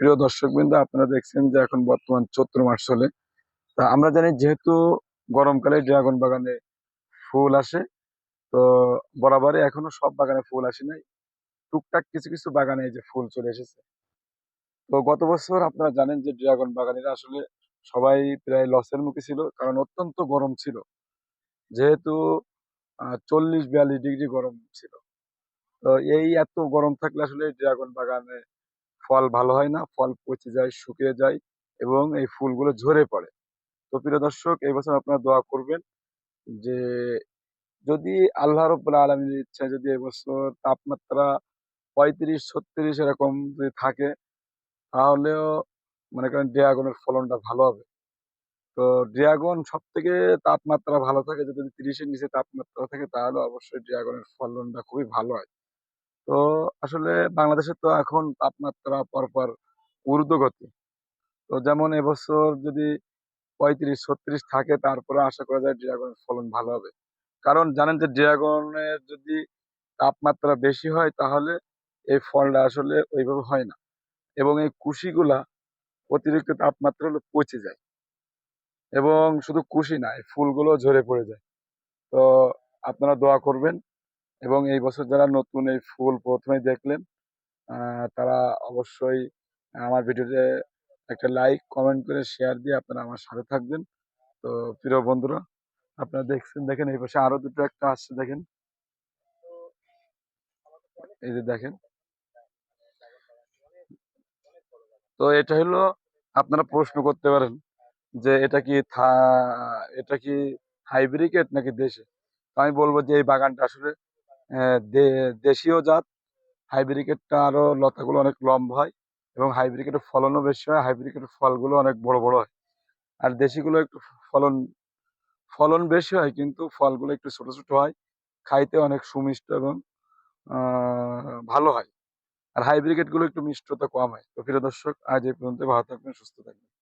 প্রিয় দর্শক দর্শকবৃন্দ, আপনারা দেখছেন যে এখন বর্তমান চৈত্র মাস চলে। তা আমরা জানি যেহেতু গরমকালে ড্রাগন বাগানে ফুল আসে, তো বরাবরই এখনও সব বাগানে ফুল আসে নাই। টুকটাক কিছু কিছু বাগানে যে ফুল চলে এসেছে। তো গত বছর আপনারা জানেন যে ড্রাগন বাগানিরা আসলে সবাই প্রায় লসের মুখে ছিল, কারণ অত্যন্ত গরম ছিল। যেহেতু চল্লিশ বিয়াল্লিশ ডিগ্রি গরম ছিল। তো এই এত গরম থাকলে আসলে ড্রাগন বাগানে ফল ভালো হয় না, ফল পচে যায়, শুকিয়ে যায় এবং এই ফুলগুলো ঝরে পড়ে। তো প্রিয় দর্শক, এই বছর আপনারা দোয়া করবেন যে যদি আল্লাহ রব্বুল আলমীর ইচ্ছা যদি এবছর তাপমাত্রা পঁয়ত্রিশ, ছত্রিশ এরকম যদি থাকে, তাহলেও মনে করেন ড্রাগনের ফলনটা ভালো হবে। তো ড্রাগন সব থেকে তাপমাত্রা ভালো থাকে, যদি তিরিশের নিচে তাপমাত্রা থাকে, তাহলে অবশ্যই ড্রাগনের ফলনটা খুবই ভালো হয়। তো আসলে বাংলাদেশে তো এখন তাপমাত্রা পরপর ঊর্ধ্বগতি। তো যেমন এবছর যদি পঁয়ত্রিশ, ছত্রিশ থাকে, তারপরে আশা করা যায় ড্রাগনের ফলন ভালো হবে। কারণ জানেন যে ড্রাগনের যদি তাপমাত্রা বেশি হয়, তাহলে এই ফলটা আসলে ওইভাবে হয় না। এবং এই কুশিগুলা অতিরিক্ত তাপমাত্রা হলে পচে যায়। এবং শুধু কুশি না, এই ফুলগুলো ঝরে পড়ে যায়। তো আপনারা দোয়া করবেন এবং এই বছর যারা নতুন এই ফুল প্রথমে দেখলেন তারা অবশ্যই আমার ভিডিওতে একটা লাইক কমেন্ট করে শেয়ার দিয়ে আপনারা আমার সাথে থাকবেন। তো প্রিয় বন্ধুরা, আপনারা দেখছেন, দেখেন এই পাশে আরও দুটো একটা আসছে, দেখেন। এই যে দেখেন। তো এটা হলো আপনারা প্রশ্ন করতে পারেন যে এটা কি এটা কি হাইব্রিকেট নাকি দেশে? আমি বলব যে এই বাগানটা আসলে দেশীয় জাত, হাইব্রিকেটটা আরও লতাগুলো অনেক লম্বা হয় এবং হাইব্রিকেটের ফলনও বেশি হয়, হাইব্রিকেটের ফলগুলো অনেক বড় বড় হয়। আর দেশিগুলো একটু ফলন ফলন বেশি হয় কিন্তু ফলগুলো একটু ছোট ছোট হয়, খাইতে অনেক সুমিষ্ট এবং ভালো হয়। আর হাইব্রিকেটগুলো একটু মিষ্টতা কম হয়। তো প্রিয় দর্শক, আজ এই পর্যন্ত ভালো থাকবেন, সুস্থ থাকবেন।